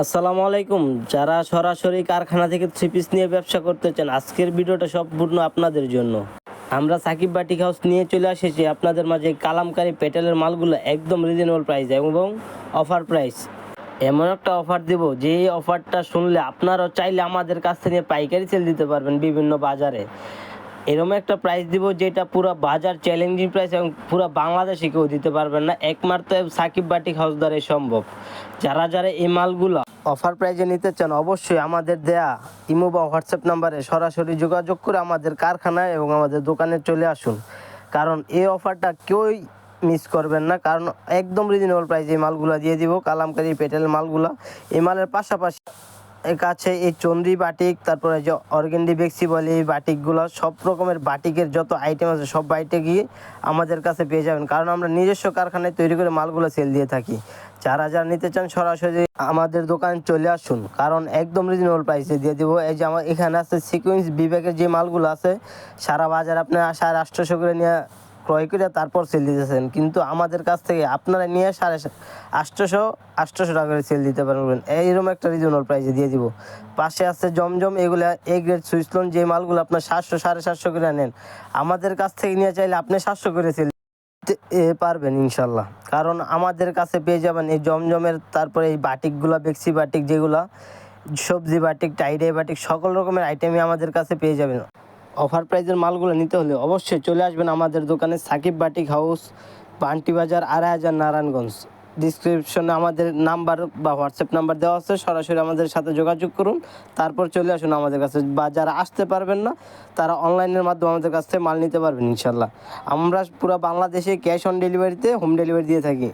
আসসালামু আলাইকুম। যারা সরাসরি কারখানা থেকে থ্রি পিস নিয়ে ব্যবসা করতে চান আজকের ভিডিওটা সম্পূর্ণ আপনাদের জন্য। আমরা সাকিব বাটিক হাউস নিয়ে চলে এসেছি আপনাদের মাঝে কালামকারী পেটেলের মালগুলো একদম রিজনেবল প্রাইস এবং অফার প্রাইস এমন একটা অফার দেব যে অফারটা শুনলে আপনারাও চাইলে আমাদের কাছ থেকে পাইকারি সেল দিতে পারবেন বিভিন্ন বাজারে। এরকম একটা প্রাইস দিব, যেটা পুরো বাজার চ্যালেঞ্জিং প্রাইস এবং পুরো বাংলাদেশে কেউ দিতে পারবেন না। একমাত্র সাকিব বাটিক হাউস দ্বারাই সম্ভব। যারা যারা এই মালগুলো অফার প্রাইজে নিতে চান অবশ্যই আমাদের দেয়া ইমো বা হোয়াটসঅ্যাপ নাম্বারে সরাসরি যোগাযোগ করে আমাদের কারখানায় এবং আমাদের দোকানে চলে আসুন। কারণ এই অফারটা কেউই মিস করবেন না, কারণ একদম রিজনেবল প্রাইজে এই মালগুলো দিয়ে দিব, কালামকারি পেটেল মালগুলো। এই মালের পাশাপাশি কাছে এই চন্দ্রি বাটিক, তারপরে যে অর্গেন্ডি বেক্সি বলে এই বাটিকগুলো, সব রকমের বাটিকের যত আইটেম আছে, সব বাটিকই আমাদের কাছে পেয়ে যাবেন। কারণ আমরা নিজস্ব কারখানায় তৈরি করে মালগুলো সেল দিয়ে থাকি। যারা যারা নিতে চান সরাসরি আমাদের দোকানে চলে আসুন। কারণ একদম রিজনেবল প্রাইসে দিয়ে দেবো। এই যে আমার এখানে আছে সিকুয়েন্স বিবেকের যে মালগুলো আছে, সারা বাজার আপনি সাড়ে আটশোশো নিয়ে ক্রয় করে তারপর সেল দিতেছেন। কিন্তু আমাদের কাছ থেকে আপনারা নিয়ে সাড়ে আটশোশো আটশোশো টাকা করে সেল দিতে পারবেন এইরকম একটা রিজনেবল প্রাইসে দিয়ে দিব। পাশে আছে জমজম, এগুলো এ গ্রেড সুইসলন যে মালগুলো আপনার সাতশো, সাড়ে সাতশো করে নেন। আমাদের কাছ থেকে নিয়ে চাইলে আপনি সাতশো করে সেল পারবেন ইনশাল্লাহ। কারণ আমাদের কাছে পেয়ে যাবেন এই জমজমের, তারপরে এই বাটিকগুলো, বেক্সি বাটিক যেগুলো, সবজি বাটিক টাইডে বাটিক, সকল রকমের আইটেমই আমাদের কাছে পেয়ে যাবেন। অফার প্রাইজের মালগুলো নিতে হলে অবশ্যই চলে আসবেন আমাদের দোকানে সাকিব বাটিক হাউস, বান্টি বাজার, আড়াই হাজার নারায়ণগঞ্জ। ডিসক্রিপশনে আমাদের নাম্বার বা হোয়াটসঅ্যাপ নাম্বার দেওয়া আছে, সরাসরি আমাদের সাথে যোগাযোগ করুন। তারপর চলে আসুন আমাদের কাছে। বা যারা আসতে পারবেন না, তারা অনলাইনের মাধ্যমে আমাদের কাছ থেকে মাল নিতে পারবেন ইনশাল্লাহ আমরা পুরো বাংলাদেশে ক্যাশ অন ডেলিভারিতে হোম ডেলিভারি দিয়ে থাকি।